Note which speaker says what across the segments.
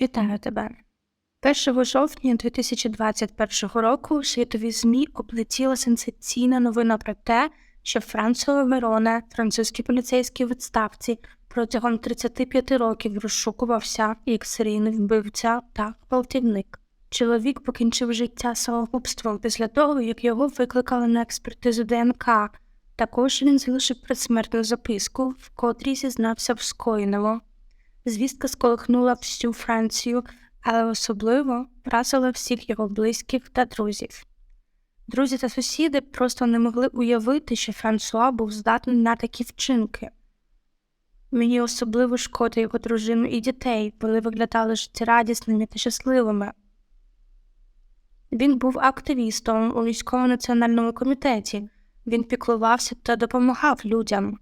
Speaker 1: Вітаю тебе. 1 жовтня 2021 року світові ЗМІ облетіла сенсаційна новина про те, що Францо Вероне, французький поліцейський відставці, протягом 35 років розшукувався як серійний вбивця та гвалтівник. Чоловік покінчив життя самогубством після того, як його викликали на експертизу ДНК. Також він залишив предсмертну записку, в котрій зізнався в скоєному. Звістка сколихнула всю Францію, але особливо вразила всіх його близьких та друзів. Друзі та сусіди просто не могли уявити, що Франсуа був здатний на такі вчинки. Мені особливо шкода його дружину і дітей, вони виглядали життєрадісними та щасливими. Він був активістом у військово національному комітеті, він піклувався та допомагав людям.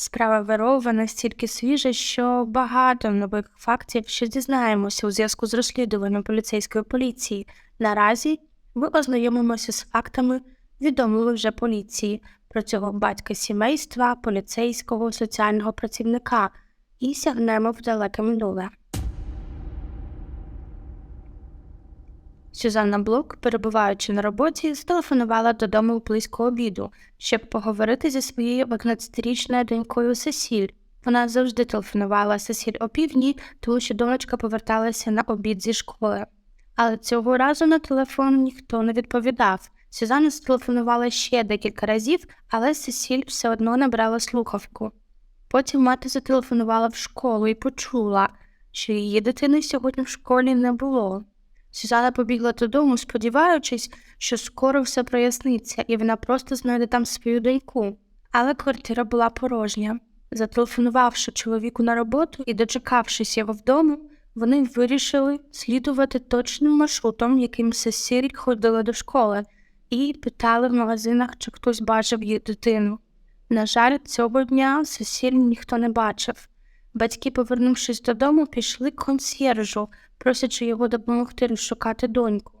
Speaker 1: Справа Верова настільки свіжа, що багато нових фактів ще дізнаємося у зв'язку з розслідуванням поліцейської поліції. Наразі ми ознайомимося з фактами, відомими вже поліції про цього батька сімейства, поліцейського, соціального працівника і сягнемо в далеке минуле. Сюзанна Блок, перебуваючи на роботі, зателефонувала додому близько обіду, щоб поговорити зі своєю 11-річною донькою Сесіль. Вона завжди телефонувала Сесіль о півдні, тому що донечка поверталася на обід зі школи. Але цього разу на телефон ніхто не відповідав. Сюзанна зателефонувала ще декілька разів, але Сесіль все одно не брала слухавку. Потім мати зателефонувала в школу і почула, що її дитини сьогодні в школі не було. Сюзанна побігла додому, сподіваючись, що скоро все проясниться, і вона просто знайде там свою доньку. Але квартира була порожня. Зателефонувавши чоловіку на роботу і дочекавшись його вдома, вони вирішили слідувати точним маршрутом, яким Сесіль ходила до школи, і питали в магазинах, чи хтось бачив її дитину. На жаль, цього дня Сесіль ніхто не бачив. Батьки, повернувшись додому, пішли к консьєржу, просячи його допомогти розшукати доньку.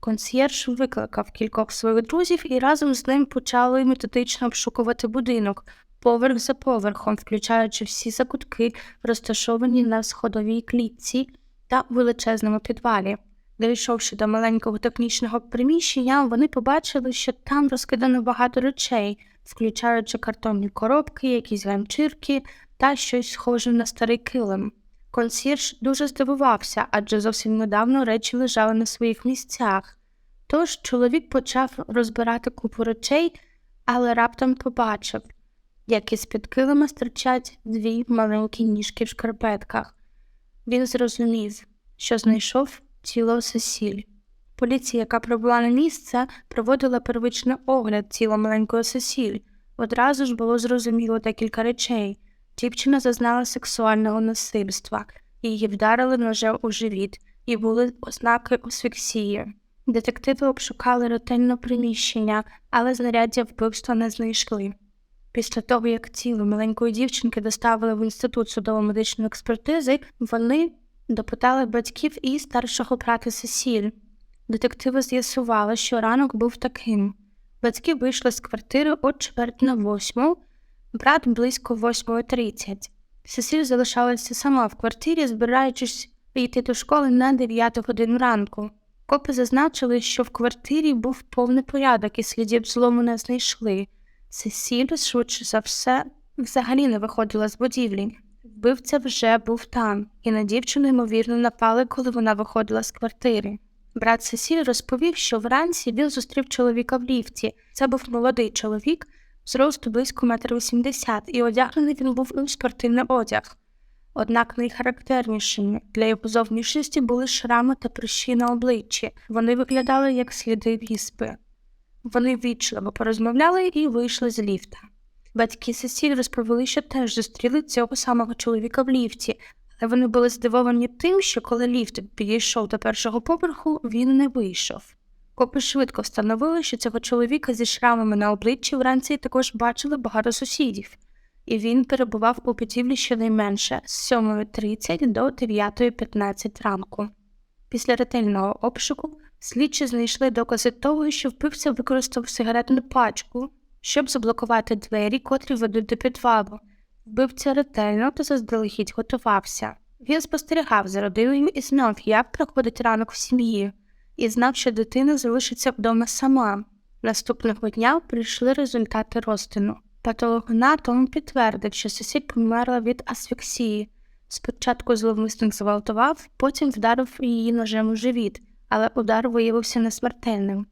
Speaker 1: Консьєрж викликав кількох своїх друзів і разом з ним почали методично обшукувати будинок, поверх за поверхом, включаючи всі закутки, розташовані на сходовій клітці та величезному підвалі. Дійшовши до маленького технічного приміщення, вони побачили, що там розкидано багато речей, включаючи картонні коробки, якісь ганчірки та щось схоже на старий килим. Консьєрж дуже здивувався, адже зовсім недавно речі лежали на своїх місцях. Тож чоловік почав розбирати купу речей, але раптом побачив, як із під килима стирчать дві маленькі ніжки в шкарпетках. Він зрозумів, що знайшов тіло Сесіль. Поліція, яка прибула на місце, проводила первичний огляд тіла маленької Сесіль. Одразу ж було зрозуміло декілька речей. Дівчина зазнала сексуального насильства, її вдарили ножем у живіт, і були ознаки асфіксії. Детективи обшукали ретельно приміщення, але знаряддя вбивства не знайшли. Після того, як тіло маленької дівчинки доставили в інститут судово-медичної експертизи, вони допитали батьків і старшого брата Сесіль. Детективи з'ясували, що ранок був таким. Батьки вийшли з квартири о чверть на восьму, брат близько 8.30. Сесіль залишалася сама в квартирі, збираючись йти до школи на 9 годину ранку. Копи зазначили, що в квартирі був повний порядок і слідів злому не знайшли. Сесіль, швидше за все, взагалі не виходила з будівлі. Вбивця вже був там, і на дівчину, ймовірно, напали, коли вона виходила з квартири. Брат Сесіль розповів, що вранці він зустрів чоловіка в ліфті. Це був молодий чоловік, зросту близько метр вісімдесят, і одягнений він був у спортивний одяг. Однак найхарактернішими для його зовнішності були шрами та прищі на обличчі. Вони виглядали як сліди віспи. Вони вічливо порозмовляли і вийшли з ліфта. Батьки Сесіль розповіли, що теж зустріли цього самого чоловіка в ліфті, але вони були здивовані тим, що коли ліфт підійшов до першого поверху, він не вийшов. Копи швидко встановили, що цього чоловіка зі шрамами на обличчі вранці також бачили багато сусідів, і він перебував у будівлі щонайменше з 7.30 до 9.15 ранку. Після ретельного обшуку слідчі знайшли докази того, що вбивця використав сигаретну пачку, щоб заблокувати двері, котрі ведуть до підвалу. Вбивця ретельно та заздалегідь готувався. Він спостерігав за родиною і знав, як проходить ранок в сім'ї, і знав, що дитина залишиться вдома сама. Наступного дня прийшли результати розтину. Патологоанатом підтвердив, що сусід померла від асфіксії. Спочатку зловмисник зґвалтував, потім вдарив її ножем у живіт, але удар виявився несмертельним,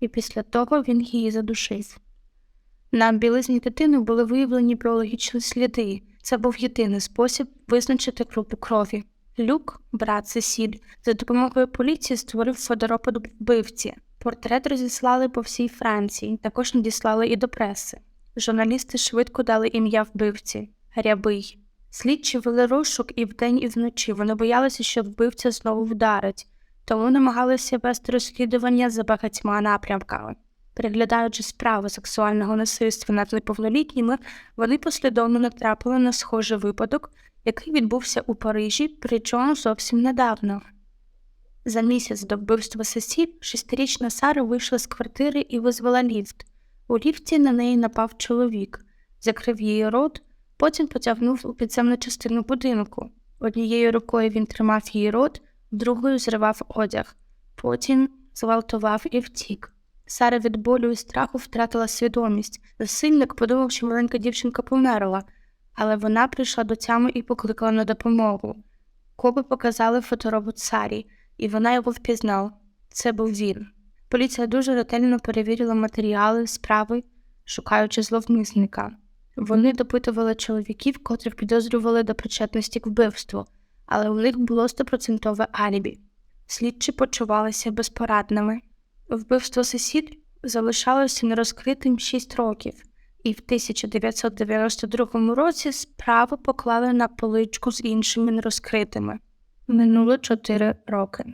Speaker 1: і після того він її задушив. На білизні дитини були виявлені біологічні сліди. Це був єдиний спосіб визначити групу крові. Люк, брат Сесіль, за допомогою поліції створив фоторопот вбивці. Портрет розіслали по всій Франції, також надіслали і до преси. Журналісти швидко дали ім'я вбивці Рябий. Слідчі вели розшук і вдень, і вночі. Вони боялися, що вбивця знову вдарить, тому намагалися вести розслідування за багатьма напрямками. Переглядаючи справи сексуального насильства над неповнолітніми, вони послідовно натрапили на схожий випадок, який відбувся у Парижі, причому зовсім недавно. За місяць до вбивства Сесіль шестирічна Сара вийшла з квартири і визвала ліфт. У ліфті на неї напав чоловік, закрив її рот, потім потягнув у підземну частину будинку. Однією рукою він тримав її рот, другою зривав одяг, потім зґвалтував і втік. Сара від болю і страху втратила свідомість. Насильник подумав, що маленька дівчинка померла, але вона прийшла до тями і покликала на допомогу. Коби показали фоторобот Сарі, і вона його впізнала. Це був він. Поліція дуже ретельно перевірила матеріали справи, шукаючи зловмисника. Вони допитували чоловіків, котрих підозрювали до причетності к вбивству, але у них було стопроцентове алібі. Слідчі почувалися безпорадними. Вбивство Сесіль залишалося нерозкритим 6 років, і в 1992 році справу поклали на поличку з іншими нерозкритими. Минуло 4 роки.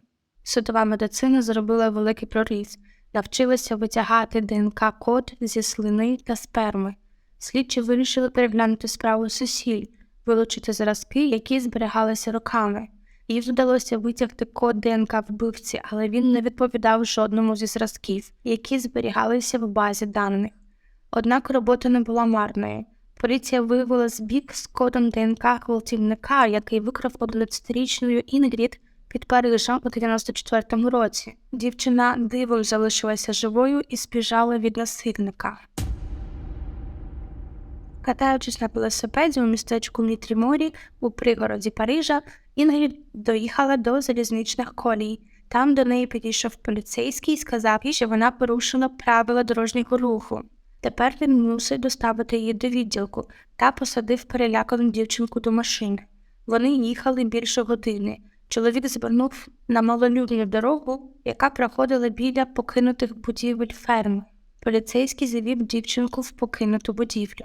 Speaker 1: Судова медицина зробила великий проріз, навчилася витягати ДНК-код зі слини та сперми. Слідчі вирішили переглянути справу Сесіль, вилучити зразки, які зберігалися роками. Їй вдалося витягти код ДНК вбивці, але він не відповідав жодному зі зразків, які зберігалися в базі даних. Однак робота не була марною. Поліція виявила збіг з кодом ДНК гвалтівника, який викрав 11-річною Інгрід під Парижем у 94-му році. Дівчина дивом залишилася живою і збіжала від насильника. Катаючись на велосипеді у містечку Мітріморі у пригороді Парижа, Інгрід доїхала до залізничних колій. Там до неї підійшов поліцейський і сказав їй, що вона порушила правила дорожнього руху. Тепер він мусить доставити її до відділку та посадив перелякану дівчинку до машини. Вони їхали більше години. Чоловік звернув на малолюдну дорогу, яка проходила біля покинутих будівель ферми. Поліцейський завів дівчинку в покинуту будівлю.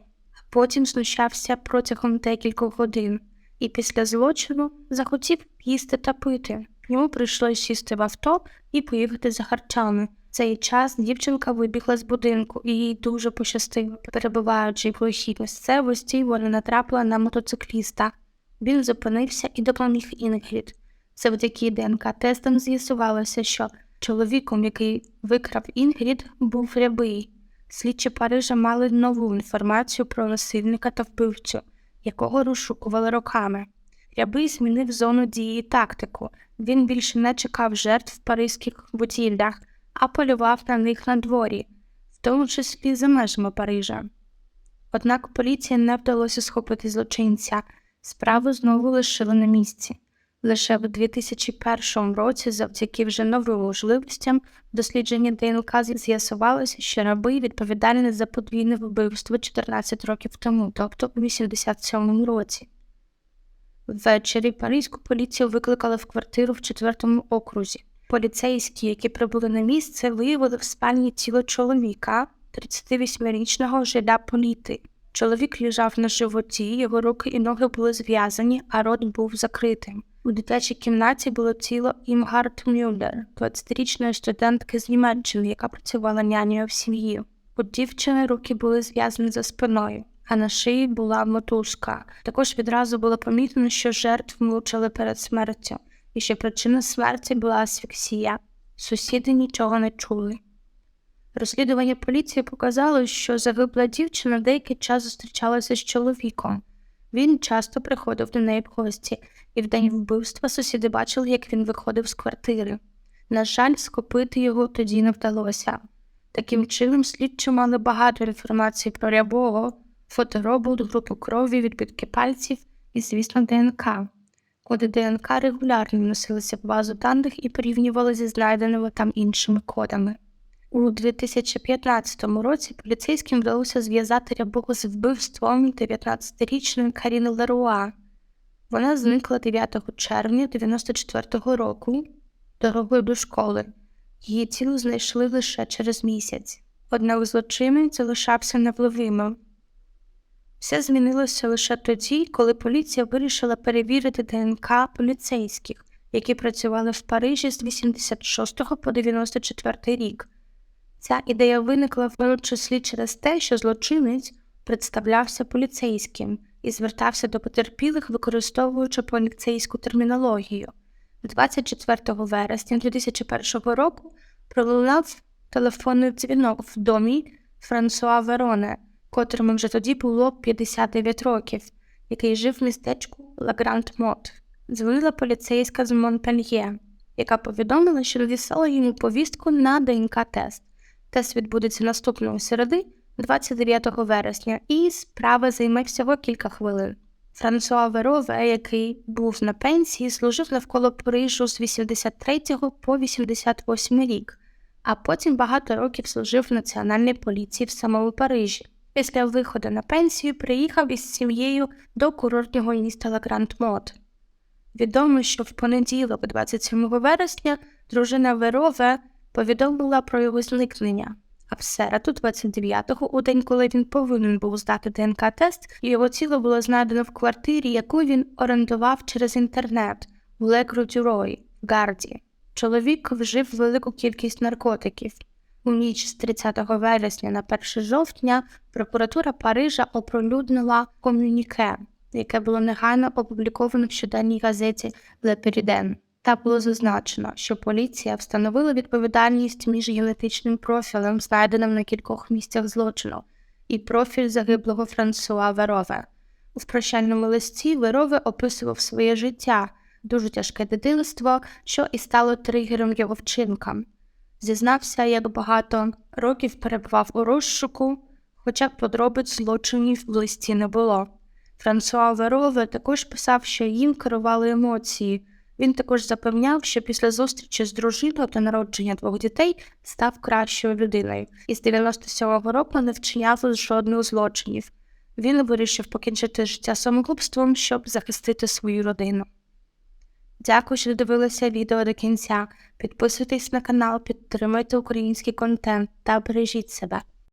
Speaker 1: Потім знущався протягом декількох годин і після злочину захотів їсти та пити. Йому прийшлося сісти в авто і поїхати за харчами. Цей час дівчинка вибігла з будинку, і їй дуже пощастило. Перебуваючи в глухій місцевості, вона натрапила на мотоцикліста. Він зупинився і допоміг Інгрід. Завдяки ДНК-тестам з'ясувалося, що чоловіком, який викрав Інгрід, був рябий. Слідчі Парижа мали нову інформацію про насильника та вбивцю, якого розшукували роками. Рябий змінив зону дії і тактику. Він більше не чекав жертв в паризьких будівлях, а полював на них на дворі, в тому числі за межами Парижа. Однак поліції не вдалося схопити злочинця, справу знову лишили на місці. Лише в 2001 році, завдяки вже новим можливостям, дослідження ДНК з'ясувалося, що рабий відповідальний за подвійне вбивство 14 років тому, тобто у 87 році. Ввечері паризьку поліцію викликали в квартиру в четвертому окрузі. Поліцейські, які прибули на місце, виявили в спальні тіло чоловіка, 38-річного жиля політи. Чоловік лежав на животі, його руки і ноги були зв'язані, а рот був закритим. У дитячій кімнаті було тіло Імгард Мюллер, 20-річної студентки з Німеччини, яка працювала нянею в сім'ї. У дівчини руки були зв'язані за спиною, а на шиї була мотузка. Також відразу було помітно, що жертв мучили перед смертю, і що причина смерті була асфіксія. Сусіди нічого не чули. Розслідування поліції показало, що загибла дівчина деякий час зустрічалася з чоловіком. Він часто приходив до неї в гості, і в день вбивства сусіди бачили, як він виходив з квартири. На жаль, скопити його тоді не вдалося. Таким чином, слідчі мали багато інформації про рябого, фоторобот, групу крові, відбитки пальців і, звісно, ДНК. Коди ДНК регулярно вносилися в базу даних і порівнювали зі знайденими там іншими кодами. У 2015 році поліцейським вдалося зв'язати рябого з вбивством 19-річної Каріни Леруа. Вона зникла 9 червня 94-го року дорогою до школи. Її тіло знайшли лише через місяць. Однак злочинець залишався невловимим. Все змінилося лише тоді, коли поліція вирішила перевірити ДНК поліцейських, які працювали в Парижі з 86 по 94 рік. Ця ідея виникла в тому числі через те, що злочинець представлявся поліцейським і звертався до потерпілих, використовуючи поліцейську термінологію. 24 вересня 2001 року пролунав телефонний дзвінок в домі Франсуа Вероне, котрому вже тоді було 59 років, який жив в містечку Лагранд Мот. Дзвонила поліцейська з Монпельє, яка повідомила, що надіслала йому повістку на ДНК-тест. Тест відбудеться наступної середи, 29 вересня, і справа займе всього кілька хвилин. Франсуа Верове, який був на пенсії, служив навколо Парижу з 83 по 88 рік, а потім багато років служив в національній поліції в самому Парижі. Після виходу на пенсію приїхав із сім'єю до курортного міста Лагранд Мот. Відомо, що в понеділок, 27 вересня, дружина Верове повідомила про його зникнення. А в середу, 29-го, у день, коли він повинен був здати ДНК-тест, його тіло було знайдено в квартирі, яку він орендував через інтернет в Лекру-Дюрой в Гарді. Чоловік вжив велику кількість наркотиків. У ніч з 30 вересня на 1 жовтня прокуратура Парижа оприлюднила комюніке, яке було негайно опубліковано в щоденній газеті «Ле Періден». Та було зазначено, що поліція встановила відповідальність між генетичним профілем, знайденим на кількох місцях злочину, і профіль загиблого Франсуа Верове. У прощальному листі Верове описував своє життя, дуже тяжке дитинство, що і стало тригером його вчинкам. Зізнався, як багато років перебував у розшуку, хоча подробиць злочинів в листі не було. Франсуа Верове також писав, що їм керували емоції. Він також запевняв, що після зустрічі з дружиною та народження двох дітей став кращою людиною і з 97-го року не вчиняв жодних злочинів. Він вирішив покінчити життя самогубством, щоб захистити свою родину. Дякую, що дивилися відео до кінця. Підписуйтесь на канал, підтримуйте український контент та бережіть себе.